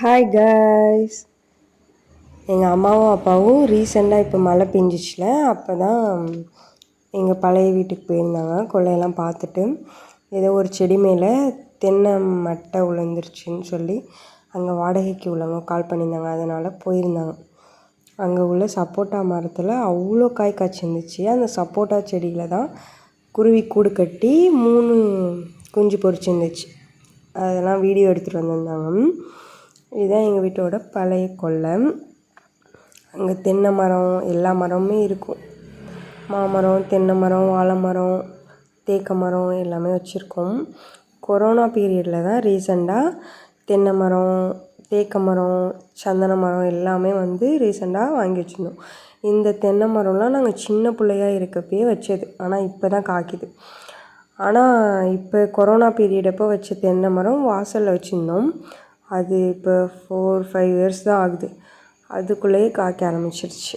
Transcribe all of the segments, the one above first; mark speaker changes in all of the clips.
Speaker 1: Hi guys எங்கள் அம்மாவும் அப்பாவும் ரீசெண்டாக இப்போ மழை பெஞ்சிச்சில அப்போ தான் எங்கள் பழைய வீட்டுக்கு போயிருந்தாங்க. கொள்ளையெல்லாம் பார்த்துட்டு ஏதோ ஒரு செடி மேலே தென்னை மட்டை விழுந்துருச்சுன்னு சொல்லி அங்கே வாடகைக்கு உள்ளவங்க கால் பண்ணியிருந்தாங்க. அதனால் போயிருந்தாங்க. அங்கே உள்ள சப்போட்டா மரத்தில் அவ்வளோ காய் காய்ச்சிருந்துச்சு அந்த சப்போட்டா செடியில் தான் குருவி கூடு கட்டி மூணு குஞ்சு பொரிச்சிருந்துச்சு. அதெல்லாம் வீடியோ எடுத்துகிட்டு வந்திருந்தாங்க. இதுதான் எங்கள் வீட்டோட பழைய கொல்லை அங்கே தென்னை மரம் எல்லா மரமுமே இருக்கும். மாமரம் தென்னை மரம் வாழை மரம் தேக்கு மரம் எல்லாமே வச்சுருக்கோம். கொரோனா பீரியடில் தான் ரீசெண்டாக தென்னை மரம் தேக்கு மரம் சந்தன மரம் எல்லாமே வந்து ரீசெண்டாக வாங்கி வச்சுருந்தோம். இந்த தென்னை மரம்லாம் நாங்கள் சின்ன பிள்ளையா இருக்கப்பயே வச்சது. ஆனால் இப்போ தான் காய்க்குது. ஆனால் இப்போ கொரோனா பீரியட் அப்போ வச்ச தென்னை மரம் வாசலில் வச்சுருந்தோம். அது இப்போ ஃபோர் ஃபைவ் இயர்ஸ் தான் ஆகுது. அதுக்குள்ளேயே காய்க்க ஆரம்பிச்சிருச்சு.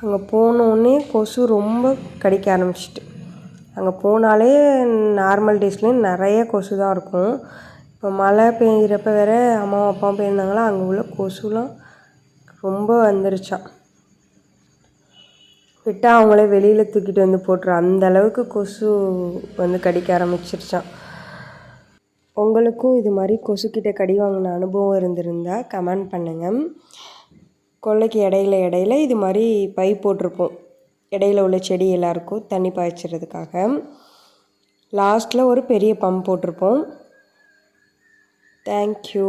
Speaker 1: அங்கே போனோடனே கொசு ரொம்ப கடிக்க ஆரம்பிச்சிட்டு. அங்கே போனாலே நார்மல் டேஸ்லேயும் நிறைய கொசு தான் இருக்கும். இப்போ மழை பெய்கிறப்ப வேறு அம்மாவும் அப்பாவும் போயிருந்தாங்களா அங்கே உள்ள கொசுலாம் ரொம்ப வந்துருச்சான் விட்டால் அவங்களே வெளியில் தூக்கிட்டு வந்து போட்டுரு அந்த அளவுக்கு கொசு வந்து கடிக்க ஆரம்பிச்சிருச்சான் உங்களுக்கும் இது மாதிரி கொசுக்கிட்ட கடி வாங்கின அனுபவம் இருந்திருந்தால் கமெண்ட் பண்ணுங்கள் கொல்லைக்கு இடையில இடையில இது மாதிரி பைப் போட்டிருப்போம். இடையில உள்ள செடி எல்லாருக்கும் தண்ணி பாய்ச்சறதுக்காக. லாஸ்ட்டில் ஒரு பெரிய பம்ப் போட்டிருப்போம். தேங்க்யூ